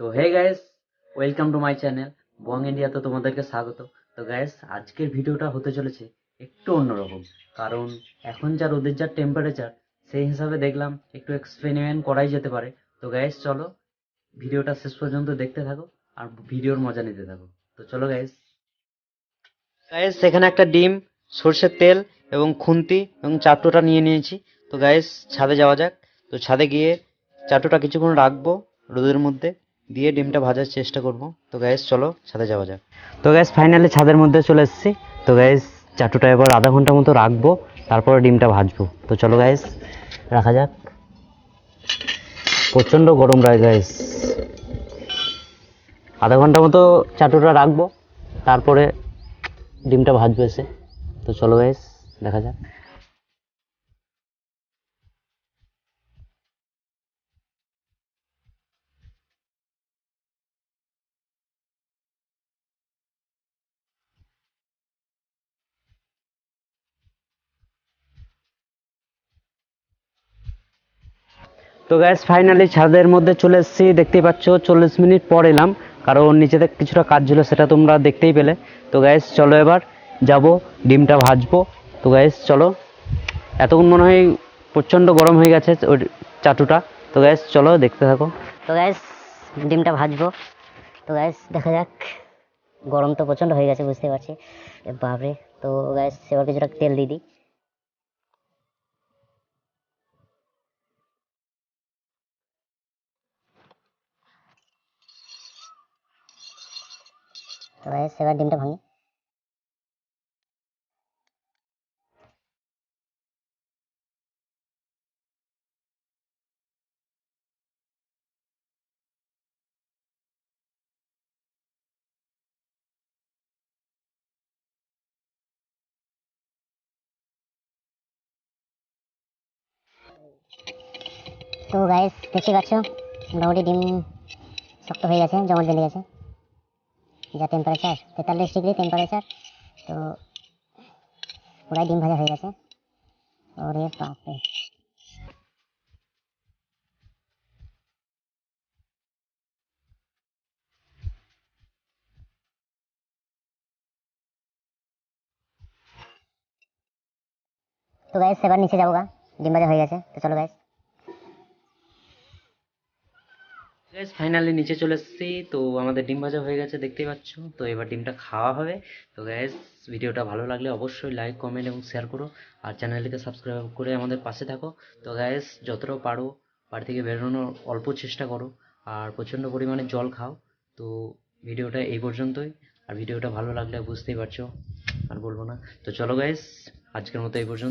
তো hey guys welcome to my channel Bong ইন্ডিয়াতে তোমাদেরকে স্বাগত। তো গাইস আজকের ভিডিওটা হতে চলেছে একটু অন্যরকম। কারণ এখন যা রোদের যা টেম্পারেচার সেই হিসাবে দেখলাম একটু এক্সপেরিমেন্ট করাই যেতে পারে। তো গাইস চলো ভিডিওটা শেষ পর্যন্ত দেখতে থাকো আর ভিডিওর মজা নিতে থাকো। তো চলো গাইস গাইস এখানে একটা ডিম, সর্ষের তেল এবং খুন্তি এবং চাটুটা নিয়ে নিয়েছি। তো গাইস ছাদে যাওয়া যাক। তো ছাদে গিয়ে চাটুটা কিছুক্ষণ রাখব রোদের মধ্যে। দিয়ে ডিমটা ভাজার চেষ্টা করব। তো গ্যাস চলো, ছাদে যাওয়া যাক। তো গ্যাস ফাইনালি ছাদের মধ্যে চলে এসেছি। তো গ্যাস চাটুটা এবার আধা ঘণ্টা মতো রাখব, তারপরে ডিমটা ভাজবো। তো চলো গ্যাস রাখা যাক। প্রচণ্ড গরম রায় গ্যাস আধা ঘণ্টা মতো চাটুটা রাখব, তারপরে ডিমটা ভাজবো এসে। তো চলো গ্যাস দেখা যাক। তো গ্যাস ফাইনালি ছাদের মধ্যে চলে এসেছি। দেখতেই পাচ্ছ, চল্লিশ মিনিট পর এলাম। কারণ নিচেতে কিছুটা কাজ ছিল, সেটা তোমরা দেখতেই পেলে। তো গ্যাস চলো এবার যাব, ডিমটা ভাজবো। তো গ্যাস চলো। এতক্ষণ মনে হয় প্রচণ্ড গরম হয়ে গেছে ওই চাটুটা। তো গ্যাস চলো দেখতে থাকো। তো গ্যাস ডিমটা ভাজবো। তো গ্যাস দেখা যাক। গরম তো প্রচণ্ড হয়ে গেছে বুঝতে পারছি। বাপরে। তো গ্যাস এবার কিছুটা তেল দিয়ে দিই। তো গ্যাস এবার ডিমটা ভাঙি। তো গাইস দেখতে পাচ্ছ। মোটামুটি ডিম শক্ত হয়ে গেছে জমাট বেঁধে গেছে। যা টেম্পারেচার তেতাল্লিশ ডিগ্রি টেম্পারেচার তো পুরাই ডিম ভাজা হয়ে গেছে। ওরে বাপরে। তো গাইস এবার নিচে যাব গা, ডিম ভাজা হয়ে গেছে, তো চলো গাইস গ্যাস ফাইনালি নিচে চলে এসেছি। তো আমাদের ডিম ভাজা হয়ে গেছে, দেখতেই পাচ্ছ। তো এবার ডিমটা খাওয়া হবে। তো গ্যাস ভিডিওটা ভালো লাগলে অবশ্যই লাইক কমেন্ট এবং শেয়ার করো। আর চ্যানেলটিকে সাবস্ক্রাইব করে আমাদের পাশে থাকো। তো গ্যাস যতটা পারো, বাড়ি থেকে বেরোনোর অল্প চেষ্টা করো। আর প্রচণ্ড পরিমাণে জল খাও। তো ভিডিওটা এই পর্যন্তই। আর ভিডিওটা ভালো লাগলে বুঝতেই পারছ। আর বলব না। তো চলো গাইস আজকের মতো এই পর্যন্ত।